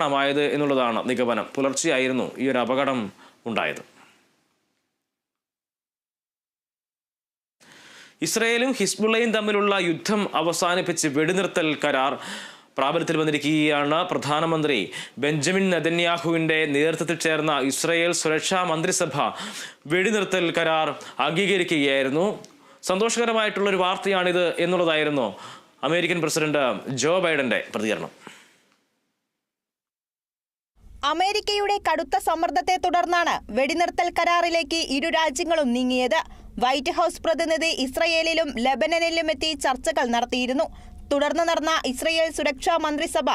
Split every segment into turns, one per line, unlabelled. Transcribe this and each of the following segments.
ണമായത് എന്നുള്ളതാണ് നിഗമനം. പുലർച്ചെയായിരുന്നു ഈ ഒരു അപകടം ഉണ്ടായത്. ഇസ്രയേലും ഹിസ്ബുള്ളയും തമ്മിലുള്ള യുദ്ധം അവസാനിപ്പിച്ച് വെടിനിർത്തൽ കരാർ പ്രാബല്യത്തിൽ വന്നിരിക്കുകയാണ് പ്രധാനമന്ത്രി. ബെഞ്ചമിൻ നെതന്യാഹുവിന്റെ നേതൃത്വത്തിൽ ചേർന്ന ഇസ്രയേൽ സുരക്ഷാ മന്ത്രിസഭ വെടിനിർത്തൽ കരാർ അംഗീകരിക്കുകയായിരുന്നു. സന്തോഷകരമായിട്ടുള്ള ഒരു വാർത്തയാണിത് എന്നുള്ളതായിരുന്നു അമേരിക്കൻ പ്രസിഡന്റ് ജോ ബൈഡന്റെ പ്രതികരണം.
അമേരിക്കയുടെ കടുത്ത സമ്മർദ്ദത്തെ തുടർന്നാണ് വെടിനിർത്തൽ കരാറിലേക്ക് ഇരു രാജ്യങ്ങളും നീങ്ങിയത്. വൈറ്റ് ഹൌസ് പ്രതിനിധി ഇസ്രയേലിലും ലബനനിലുമെത്തി ചർച്ചകൾ നടത്തിയിരുന്നു. തുടർന്ന് നടന്ന ഇസ്രയേൽ സുരക്ഷാ മന്ത്രിസഭ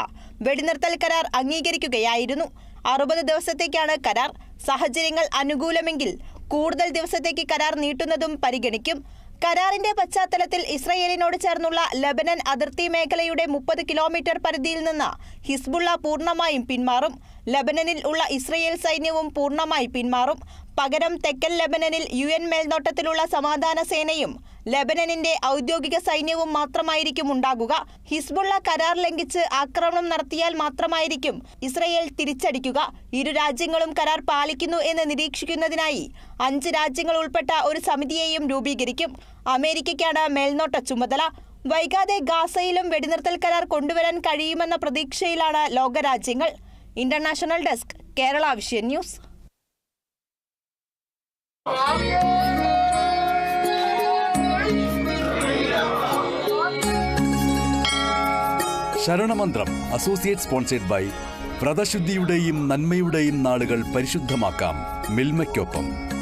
വെടിനിർത്തൽ കരാർ അംഗീകരിക്കുകയായിരുന്നു. അറുപത് ദിവസത്തേക്കാണ് കരാർ. സാഹചര്യങ്ങൾ അനുകൂലമെങ്കിൽ കൂടുതൽ ദിവസത്തേക്ക് കരാർ നീട്ടുന്നതും പരിഗണിക്കും. കരാറിന്റെ പശ്ചാത്തലത്തിൽ ഇസ്രയേലിനോട് ചേർന്നുള്ള ലബനൻ അതിർത്തി മേഖലയുടെ മുപ്പത് കിലോമീറ്റർ പരിധിയിൽ നിന്ന് ഹിസ്ബുള്ള പൂർണമായും പിന്മാറും. ലബനനിൽ ഉള്ള ഇസ്രയേൽ സൈന്യവും പൂർണമായി പിന്മാറും. പകരം തെക്കൻ ലബനനിൽ യു എൻ മേൽനോട്ടത്തിലുള്ള സമാധാന സേനയും ലബനനിന്റെ ഔദ്യോഗിക സൈന്യവും മാത്രമായിരിക്കും ഉണ്ടാകുക. ഹിസ്ബുള്ള കരാർ ലംഘിച്ച് ആക്രമണം നടത്തിയാൽ മാത്രമായിരിക്കും ഇസ്രയേൽ തിരിച്ചടിക്കുക. ഇരു രാജ്യങ്ങളും കരാർ പാലിക്കുന്നു എന്ന് നിരീക്ഷിക്കുന്നതിനായി അഞ്ച് രാജ്യങ്ങൾ ഉൾപ്പെട്ട ഒരു സമിതിയെയും രൂപീകരിക്കും. അമേരിക്കയ്ക്കാണ് മേൽനോട്ട ചുമതല. വൈകാതെ ഗാസയിലും വെടിനിർത്തൽ കരാർ കൊണ്ടുവരാൻ കഴിയുമെന്ന പ്രതീക്ഷയിലാണ് ലോകരാജ്യങ്ങൾ. International desk Kerala vision news
ശരണമന്ത്രം associate sponsored by വ്രതശുദ്ധിയുടെയും നന്മയുടെയും നാളുകൾ പരിശുദ്ധമാക്കാം. മിൽമയ്ക്കൊപ്പം.